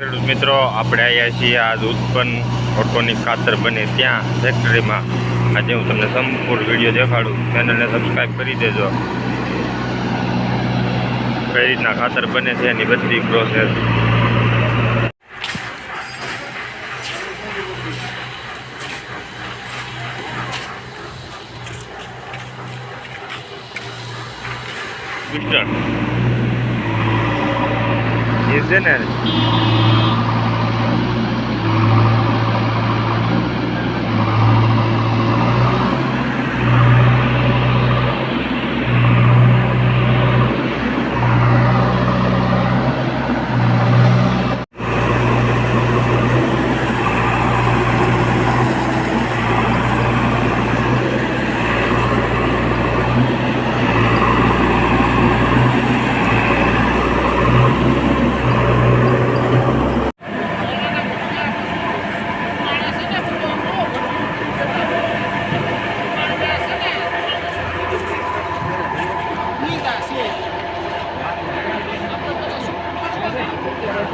ખેડૂત મિત્રો, આપણે આવ્યા છીએ આજ ઉત્પન્ન ઓર્ગોનિક ખાતર બને ત્યાં ફેક્ટરીમાં આજે હું તમને સંપૂર્ણ વીડિયો દેખાડું. ચેનલને સબસ્ક્રાઈબ કરી દેજો. કઈ રીતના ખાતર બને છે એની બધી પ્રોસેસ મિસ્ટર એ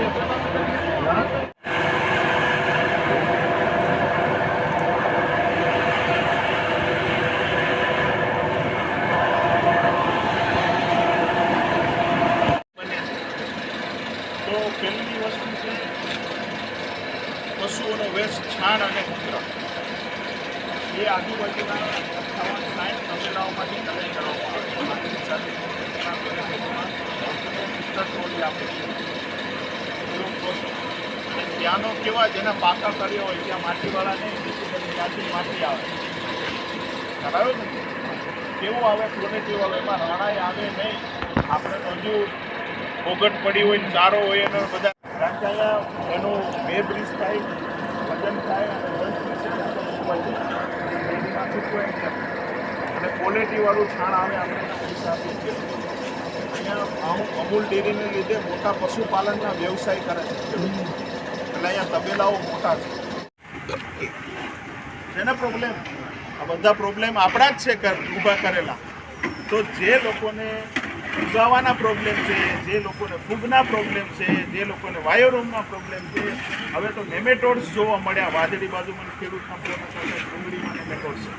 તો પહેલી વસ્તુ છે પશુઓનો વેસ્ટ છાણ અને મૂત્ર એ આજુબાજુના અઠ્ઠાવન સાઠ તબેલાઓમાંથી કલેક્ટ કરવામાં આવે છે. આપે છે અને ત્યાંનો કેવા જેના પાકા કર્યા હોય, ત્યાં માટીવાળા નહીં બીજી બધી માટી આવે. ખ્યાલ ને કેવું આવે? ક્વોલિટી વાળો એમાં રાણાઈ આવે નહીં. આપણે તો હજુ ઓગટ પડી હોય ચારો હોય એનો બધા. કે એનું બે બ્રિજ થાય, વજન થાય અને ક્વોલિટીવાળું છાણ આવે, આપણે એના પૈસા આપીએ છીએ અહીંયા અમુક અમૂલ ડેરીને લીધે મોટા પશુપાલનના વ્યવસાય કરે છે. એટલે અહીંયા તબેલાઓ મોટા છે. જેને પ્રોબ્લેમ આ બધા પ્રોબ્લેમ આપણા જ છે ઊભા કરેલા. તો જે લોકોને ઉગાવાના પ્રોબ્લેમ છે જે લોકોને ફૂગના પ્રોબ્લેમ છે જે લોકોને વાયોરોમના પ્રોબ્લેમ છે હવે તો નેમેટોડ્સ જોવા મળ્યા. વાદળી બાજુ મને ખેડૂત સંપૂર્ણ સાથે ડુંગળીમાં નેમેટોડ્સ છે.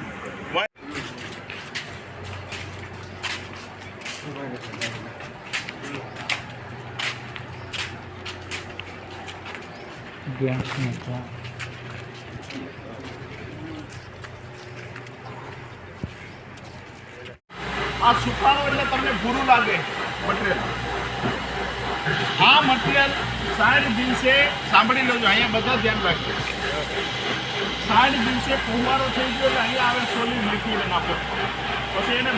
વા- આ સુકાણો એટલે તમને ભૂરું લાગે. મટીરિયલ આ મટીરિયલ સાઠ દિવસે સાંભળી લેજો, અહીંયા બધા ધ્યાન રાખજો. સાઠ દિવસે ફુવારો થઈ ગયો એટલે અહીંયા આવે સોલિડ લિક્વિડ નાખો પછી એને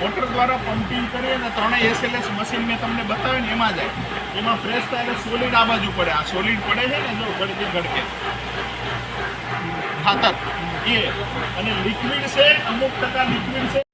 મોટર દ્વારા પમ્પિંગ કરી અને ત્રણેય એસએલએસ મશીન મેં તમને બતાવ્યું ને એમાં જાય. એમાં ફ્રેશ થાય એટલે સોલિડ આ બાજુ પડે. આ સોલિડ પડે છે ને જો ગડકે ગડકે. ખાતર એ. અને લિક્વિડ છે, અમુક ટકા લિક્વિડ છે.